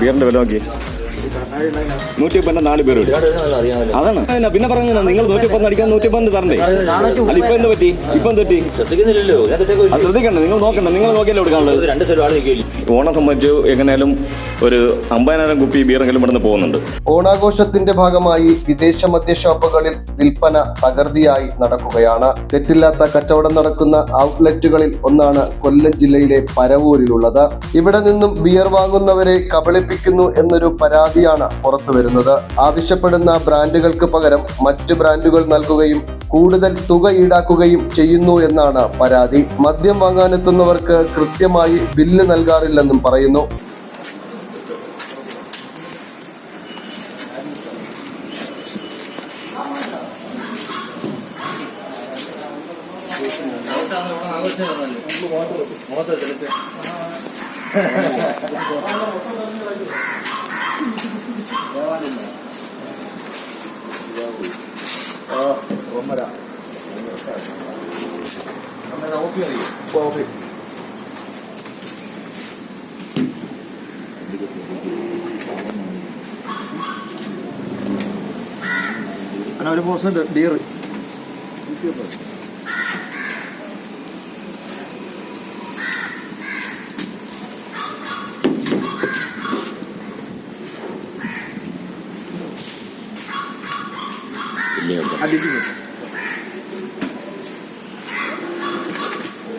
ബിയറിന്റെ വില നോക്കി. നൂറ്റി മുപ്പതിന്റെ നാല് പേര് അറിയാമല്ലോ. അതാണ്. പിന്നെ പറഞ്ഞു നിങ്ങൾ നൂറ്റി മുപ്പത് അടിക്കാൻ നൂറ്റി മുപ്പത് തരണ്ടേ അല്ല ഇപ്പൊ എന്ത് പറ്റി? ഇപ്പൊ എന്ത് പറ്റി? അത് ശ്രദ്ധിക്കണ്ടേ? നിങ്ങൾ നോക്കണ്ട? നിങ്ങൾ നോക്കിയല്ലേ കൊടുക്കാനുള്ളത് ഓണം സംബന്ധിച്ച് എങ്ങനെയാലും ഒരു അമ്പതിനായിരം കുപ്പി ബിയറെങ്കിലും ഇവിടുന്ന് പോകുന്നുണ്ട്. ഓണാഘോഷത്തിന്റെ ഭാഗമായി വിദേശ മദ്യ ഷോപ്പുകളിൽ വിൽപ്പന തകർതിയായി നടക്കുകയാണ്. തെറ്റില്ലാത്ത കച്ചവടം നടക്കുന്ന ഔട്ട്ലെറ്റുകളിൽ ഒന്നാണ് കൊല്ലം ജില്ലയിലെ പരവൂരിലുള്ളത്. ഇവിടെ നിന്നും ബിയർ വാങ്ങുന്നവരെ കബളിപ്പിക്കുന്നു എന്നൊരു പരാതിയാണ് പുറത്തുവരുന്നത് ആവശ്യപ്പെടുന്ന ബ്രാൻഡുകൾക്ക് പകരം മറ്റ് ബ്രാൻഡുകൾ നൽകുകയും കൂടുതൽ തുക ഈടാക്കുകയും ചെയ്യുന്നു എന്നാണ് പരാതി. മദ്യം വാങ്ങാനെത്തുന്നവർക്ക് കൃത്യമായി ബില്ല് നൽകാറില്ലെന്നും പറയുന്നു. അങ്ങനെ ഒരു പോസ്റ്റ് ബിയർ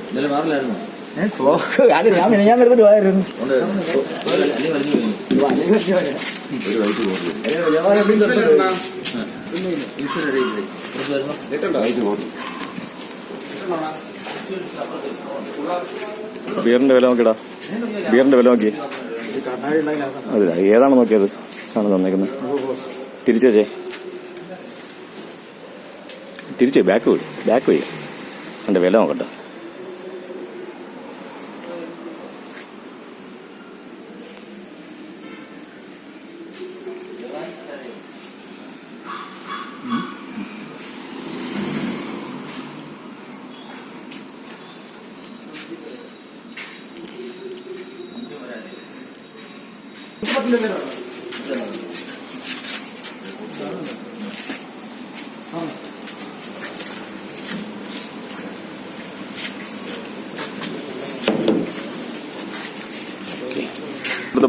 ഇന്നലെ മാറില്ലായിരുന്നു? അത് ഞാൻ ഞാൻ എടുത്തിട്ട് പോയായിരുന്നു. ബിയറിന്റെ വില നോക്കിടാ ബിയറിന്റെ വില നോക്കി. അതിലാ ഏതാണ് നോക്കിയത്? സാധനം തന്നേക്കുന്നത് തിരിച്ചേ തിരിച്ചു ബാക്ക് പോയി ബാക്ക് പോയി എന്റെ വില നോക്കട്ടെ.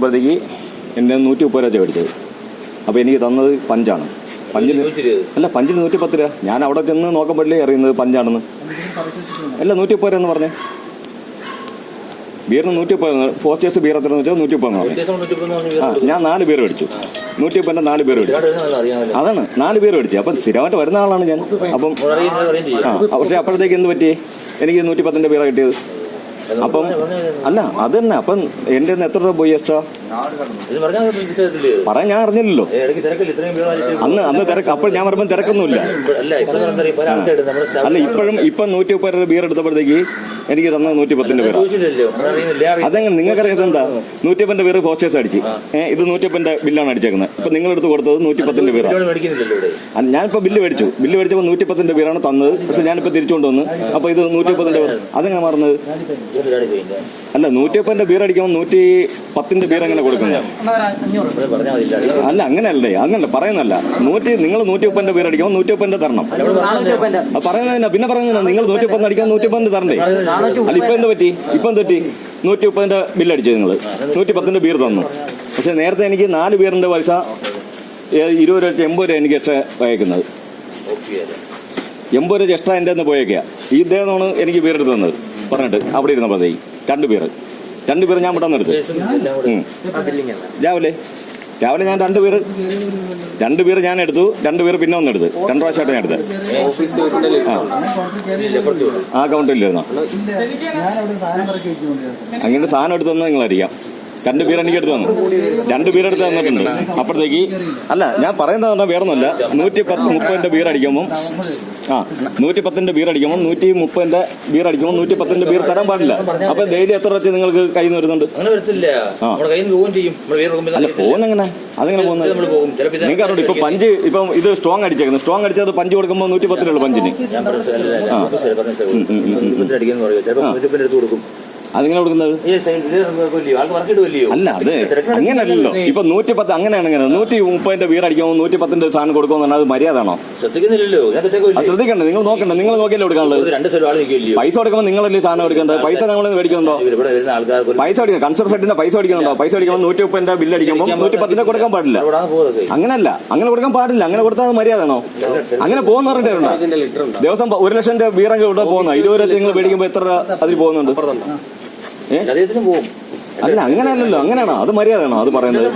എടുത്തപ്പോഴത്തേക്ക് എന്റെ നൂറ്റി മുപ്പത് രൂപ മേടിച്ചത്. അപ്പോൾ എനിക്ക് തന്നത് പഞ്ചാണ്. പഞ്ചിന് അല്ല പഞ്ചിന് നൂറ്റി പത്ത് രൂപ. ഞാൻ അവിടെ ചെന്ന് നോക്കുമ്പോഴേ അറിയുന്നത് പഞ്ചാണെന്ന്. അല്ല നൂറ്റി മുപ്പത് രൂപ എന്ന് പറഞ്ഞേ. ബീറിന് നൂറ്റി മുപ്പത് ഫോസ്റ്റേഴ്സ് ബീർ എത്ര വെച്ചാൽ നൂറ്റി മുപ്പത് ആ ഞാൻ നാല് ബീർ മേടിച്ചു. നൂറ്റി മുപ്പതിന്റെ നാല് ബീർ മേടിച്ചു. അതാണ് നാല് ബീർ മേടിച്ചു. അപ്പം സ്ഥിരമായിട്ട് വരുന്ന ആളാണ് ഞാൻ. അപ്പം ആ പക്ഷേ അപ്പോഴത്തേക്ക് എന്ത് പറ്റി? എനിക്ക് നൂറ്റി പത്തിന്റെ ബീറ കിട്ടിയത്. അപ്പം അല്ല അത് തന്നെ അപ്പം എന്റെ എത്ര രൂപ പോയി എക്സ്ട്രാ പറയാൻ ഞാൻ അറിഞ്ഞില്ലല്ലോ. അന്ന് അന്ന് തിരക്ക്. അപ്പോൾ ഞാൻ പറയുമ്പോൾ തിരക്കൊന്നുമില്ല. അല്ല ഇപ്പോഴും ഇപ്പം നൂറ്റി മുപ്പത് രൂപ ബിയർ എടുത്തപ്പോഴത്തേക്ക് എനിക്ക് തന്ന നൂറ്റി പത്തിന്റെ പേര് അതെങ്ങനെ? നിങ്ങൾക്കറിയാം എന്താ? നൂറ്റിപ്പന്റെ പേര് പോസ്റ്റേഴ്സ് അടിച്ച്. ഇത് നൂറ്റിപ്പന്റെ ബില്ലാണ് അടിച്ചേക്കുന്നത്. ഇപ്പൊ നിങ്ങൾ എടുത്ത് കൊടുത്തത് നൂറ്റിപ്പത്തിന്റെ പേരാണ് ഞാനിപ്പോ ബില്ല് മേടിച്ചു. ബില്ല് മേടിച്ചപ്പോൾ നൂറ്റിപ്പത്തിന്റെ പേരാണ് തന്നത്. പക്ഷെ ഞാനിപ്പോ തിരിച്ചു കൊണ്ടുവന്ന് അപ്പൊ ഇത് നൂറ്റിപ്പത്തിന്റെ പേര് അതെങ്ങനെ മാറുന്നത്? അല്ല നൂറ്റിപ്പന്റെ ബീർ അടിക്കുമ്പോൾ നൂറ്റി പത്തിന്റെ ബീർ എങ്ങനെ കൊടുക്കുന്നത് അല്ല അങ്ങനെയല്ലേ അങ്ങനല്ല പറയുന്നല്ല നൂറ്റി നിങ്ങൾ നൂറ്റി മുപ്പന്റെ ബീർ അടിക്കുമ്പോൾ നൂറ്റി മുപ്പന്റെ തരണം പറയുന്നതിനാ പിന്നെ പറയുന്നതിനാ നിങ്ങൾ നൂറ്റി മുപ്പത് അടിക്കാൻ നൂറ്റി മുപ്പതിന്റെ തരണ്ടേ? അല്ല ഇപ്പൊ എന്ത് പറ്റി? ഇപ്പൊ എന്ത് പറ്റി? നൂറ്റി മുപ്പതിന്റെ ബില്ല് അടിച്ചു നിങ്ങൾ നൂറ്റി പത്തിന്റെ ബീർ തന്നു. പക്ഷെ നേരത്തെ എനിക്ക് നാല് ബീറിന്റെ പൈസ ഇരുപത് രൂപ എൺപത് രൂപ എനിക്ക് എക്സ്ട്രാ പോയേക്കുന്നത് എൺപത് രൂപ എക്സ്ട്രാ എന്റെ നിന്ന് പോയേക്കാ ഈ ഇദ്ദേഹമാണ് എനിക്ക് ബീർ എടുത്ത് തന്നത്. പറഞ്ഞിട്ട് അവിടെ ഇരുന്നപ്പോഴത്തേക്ക് രണ്ട് രണ്ടുപേർ രണ്ട് ബീർ ഞാൻ ഇവിടെ നിന്നെടുത്ത് എടുത്തു. രാവിലെ. രാവിലെ ഞാൻ രണ്ട് രണ്ടുപേർ രണ്ട് പേര് ഞാൻ എടുത്തു. രണ്ട് പേര് പിന്നെ ഒന്നെടുത്ത് രണ്ടു പ്രാവശ്യമായിട്ട് ഞാൻ എടുത്തത് ആ. അക്കൗണ്ടില്ലായിരുന്നോ അങ്ങനെ സാധനം എടുത്തു നിങ്ങളറിയാം. രണ്ട് പേര് എനിക്ക് എടുത്ത് തന്നു. രണ്ട് പേര് എടുത്ത് തന്നിട്ടുണ്ട്. അപ്പോഴത്തേക്ക് അല്ല ഞാൻ പറയുന്നത് പറഞ്ഞാൽ വേറെ ഒന്നുമല്ല നൂറ്റി പത്ത് മുപ്പതിന്റെ ബീർ അടിക്കുമ്പോൾ ആ നൂറ്റി പത്തിന്റെ ബീർ അടിക്കുമ്പോൾ നൂറ്റി മുപ്പതിന്റെ ബീർ അടിക്കുമ്പോൾ നൂറ്റി പത്തിന്റെ ബീർ തരാൻ പാടില്ല. അപ്പൊ ഡെയിലി എത്ര വെച്ച് നിങ്ങൾക്ക് കയ്യിൽ നിന്ന് വരുന്നുണ്ട്? അല്ല പോകുന്നെങ്ങനെ അതെങ്ങനെ പോകുന്നത് പോകും നിങ്ങൾക്ക് അറിഞ്ഞു ഇപ്പൊ പഞ്ച് ഇപ്പം ഇത് സ്ട്രോങ് അടിച്ചേക്കുന്നത് സ്ട്രോങ് അടിച്ചത് പഞ്ച് കൊടുക്കുമ്പോൾ നൂറ്റി പത്തിലുള്ളൂ പഞ്ചിന്. ആ. അതെങ്ങനെ കൊടുക്കുന്നത്? അല്ല അത് അങ്ങനല്ലല്ലോ. ഇപ്പൊ നൂറ്റി പത്ത് അങ്ങനെയാണ് ഇങ്ങനെ. നൂറ്റി മുപ്പതിന്റെ വീർ അടിക്കുമ്പോൾ നൂറ്റി പത്തിന്റെ സാധനം കൊടുക്കുമെന്ന് പറഞ്ഞാൽ അത് മര്യാദയാണോ? ശ്രദ്ധിക്കുന്നില്ലല്ലോ. ശ്രദ്ധിക്കണ്ടേ. നിങ്ങൾ നോക്കണ്ടേ. നിങ്ങൾ നോക്കിയല്ലേ കൊടുക്കാനുള്ളത്? പൈസ കൊടുക്കുമ്പോൾ നിങ്ങളല്ലേ സാധനം എടുക്കുന്നത് പൈസ നമ്മൾ മേടിക്കുന്നുണ്ടോ? പൈസ അടിക്കണം കൺസർ ഫെഡിന്റെ പൈസ അടിക്കുന്നുണ്ടോ പൈസ അടിക്കുമ്പോൾ നൂറ്റി മുപ്പതിന്റെ ബില്ല് അടിക്കുമ്പോൾ നൂറ്റി പത്തിന്റെ കൊടുക്കാൻ പാടില്ല. അങ്ങനല്ല. അങ്ങനെ കൊടുക്കാൻ പാടില്ല. അങ്ങനെ കൊടുത്താൽ അത് മര്യാദയാണോ? അങ്ങനെ പോകുന്ന പറഞ്ഞിട്ടുണ്ടോ ദിവസം ഒരു ലക്ഷം രൂപ വീറൊക്കെ ഇവിടെ പോകുന്ന. ഇരുപത് രൂപ നിങ്ങൾ മേടിക്കുമ്പോൾ എത്ര അതിൽ പോകുന്നുണ്ട്? അദ്ദേഹത്തിനും പോകും. അല്ല അങ്ങനെയല്ലല്ലോ അങ്ങനെയാണോ? അത് മര്യാദയാണോ? അത് പറയുന്നത്?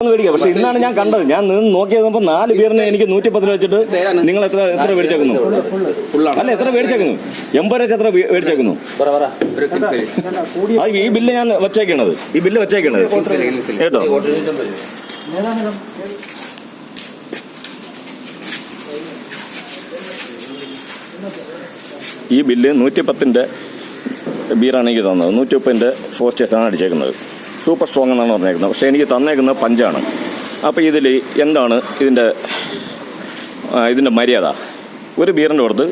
ഒന്ന് മേടിക്കാം പക്ഷെ ഇന്നാണ് ഞാൻ കണ്ടത്. ഞാൻ നിന്ന് നോക്കിയത് നോക്കുമ്പോ നാല് പേരിന് എനിക്ക് നൂറ്റി പത്തിന് വെച്ചിട്ട് നിങ്ങൾ എത്ര എത്ര മേടിച്ചേക്കുന്നു അല്ല എത്ര മേടിച്ചേക്കുന്നു എൺപത് രൂപ എത്ര മേടിച്ചേക്കുന്നു പറ പറ. ഈ ബില്ല് ഞാൻ വെച്ചേക്കണത്. ഈ ബില്ല് വെച്ചേക്കണത്. കേട്ടോ? ഈ ബില്ല് നൂറ്റി പത്തിന്റെ ബീറാണ് എനിക്ക് തന്നത്. നൂറ്റി മുപ്പതിന്റെ ഫോർ സ്റ്റേഴ്സാണ് അടിച്ചേക്കുന്നത്. സൂപ്പർ സ്ട്രോങ് എന്നാണ് പറഞ്ഞേക്കുന്നത്. പക്ഷേ എനിക്ക് തന്നേക്കുന്നത് പഞ്ചാണ്. അപ്പോൾ ഇതിൽ എന്താണ് ഇതിന്റെ ഇതിന്റെ മര്യാദ? ഒരു ബീറിന്റെ പുറത്ത്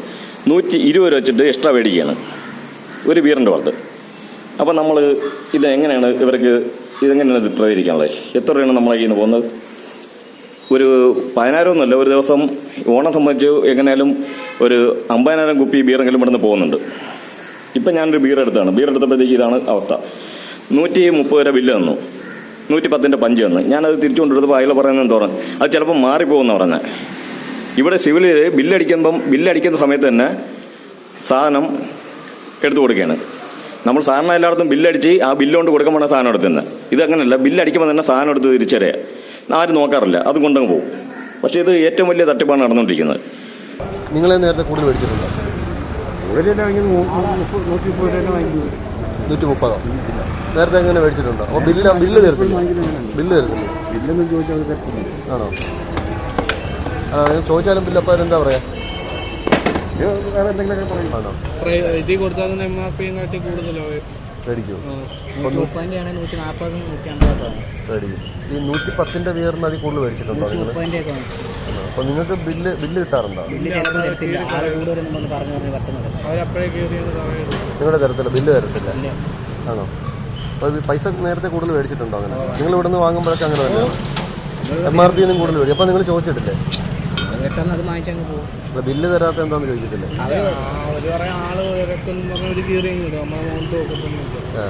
നൂറ്റി ഇരുപത് രൂപ വെച്ചിട്ട് എക്സ്ട്രാ മേടിക്കുകയാണ്. ഒരു ബീറിന്റെ പുറത്ത് അപ്പോൾ നമ്മൾ ഇത് എങ്ങനെയാണ് ഇവർക്ക് ഇതെങ്ങനെയാണ് ഇത് പ്രതികരിക്കാനുള്ളത്? എത്ര രൂപയാണ് നമ്മളെ കയ്യിൽ നിന്ന് പോകുന്നത്? ഒരു പതിനായിരം ഒന്നുമല്ല ഒരു ദിവസം ഓണം സംബന്ധിച്ച് എങ്ങനെയാലും ഒരു അമ്പതിനായിരം കുപ്പി ബീറെങ്കിലും ഇവിടുന്ന് പോകുന്നുണ്ട്. ഇപ്പം ഞാനൊരു ബീർ എടുത്താണ്. ബീർ എടുത്തപ്പോഴത്തേക്ക് ഇതാണ് അവസ്ഥ. നൂറ്റി മുപ്പത് രൂപ ബില്ല് തന്നു നൂറ്റി പത്തിന്റെ പഞ്ച് തന്നു ഞാനത് തിരിച്ചുകൊണ്ടിരുന്നപ്പോൾ അയാളെ പറയുന്നത് എന്തോ അത് ചിലപ്പോൾ മാറിപ്പോകുന്ന പറഞ്ഞത് ഇവിടെ സിവിലിൽ ബില്ലടിക്കുമ്പം ബില്ലടിക്കുന്ന സമയത്ത് തന്നെ സാധനം എടുത്തു കൊടുക്കുകയാണ്. നമ്മൾ സാധാരണ എല്ലായിടത്തും ബില്ലടിച്ച് ആ ബില്ലുകൊണ്ട് കൊടുക്കാൻ വേണ്ട സാധനം എടുത്തുന്നത്. ഇതങ്ങനെയല്ല ബില്ലടിക്കുമ്പോൾ തന്നെ സാധനം എടുത്ത് തിരിച്ചറിയാം. ആരും നോക്കാറില്ല. അത് കൊണ്ടങ്ങ് പോകും. പക്ഷേ ഇത് ഏറ്റവും വലിയ തട്ടിപ്പാണ് നടന്നുകൊണ്ടിരിക്കുന്നത്. നിങ്ങളെ നേരത്തെ കൂടുതൽ മേടിച്ചിട്ടുണ്ടോ? നൂറ്റി മുപ്പതോ നേരത്തെ എങ്ങനെ മേടിച്ചിട്ടുണ്ടോ? അപ്പോൾ ബില്ല് ബില്ല് തീർക്കുന്നു ബില്ല് തീർക്കുന്നു ബില്ലൊന്നും ചോദിച്ചാൽ തരത്തില്ല ആണോ. ആ ഞാൻ ചോദിച്ചാലും ബില്ല് അപ്പോൾ എന്താ പറയാ? വേറെ എന്തെങ്കിലുമൊക്കെ ഇതിൽ കൊടുത്താൽ എം ആർ കാട്ടി ഈ നൂറ്റി പത്തിന്റെ വീറിന് അതിൽ കൂടുതൽ മേടിച്ചിട്ടുണ്ടോ അപ്പോൾ നിങ്ങൾക്ക് ബില്ല് ബില്ല് കിട്ടാറുണ്ടോ? ബില്ല് ചിലപ്പോൾ തരത്തില്ല. ആളെ കൂടുതലൊന്നും വന്ന് പറഞ്ഞു പറഞ്ഞ് പറ്റുന്നത്. അവരപ്പോഴേ കയറിയെന്ന് പറയുന്നത് നിങ്ങളുടെ തരത്തില്ല ബില്ല് തരത്തില്ല. ആണോ? അപ്പോൾ ഈ പൈസ നേരത്തെ കൂടുതൽ മേടിച്ചിട്ടുണ്ടോ അങ്ങനെ? നിങ്ങൾ ഇവിടെ നിന്ന് വാങ്ങുമ്പോഴൊക്കെ അങ്ങനെ തന്നെയാണ്? എം ആർ പിന്നും കൂടുതൽ മേടിക്കും. അപ്പോൾ നിങ്ങൾ ചോദിച്ചിട്ടില്ലേ? പെട്ടെന്ന് അത് വാങ്ങിച്ചങ്ങ് പോകും. അല്ല ബില്ല് തരാത്ത എന്താന്ന് ചോദിച്ചിട്ടില്ലേ? അവർ ആൾ ഒരു കീറിയും നമ്മളെ നോക്കത്തൊന്നുമില്ല.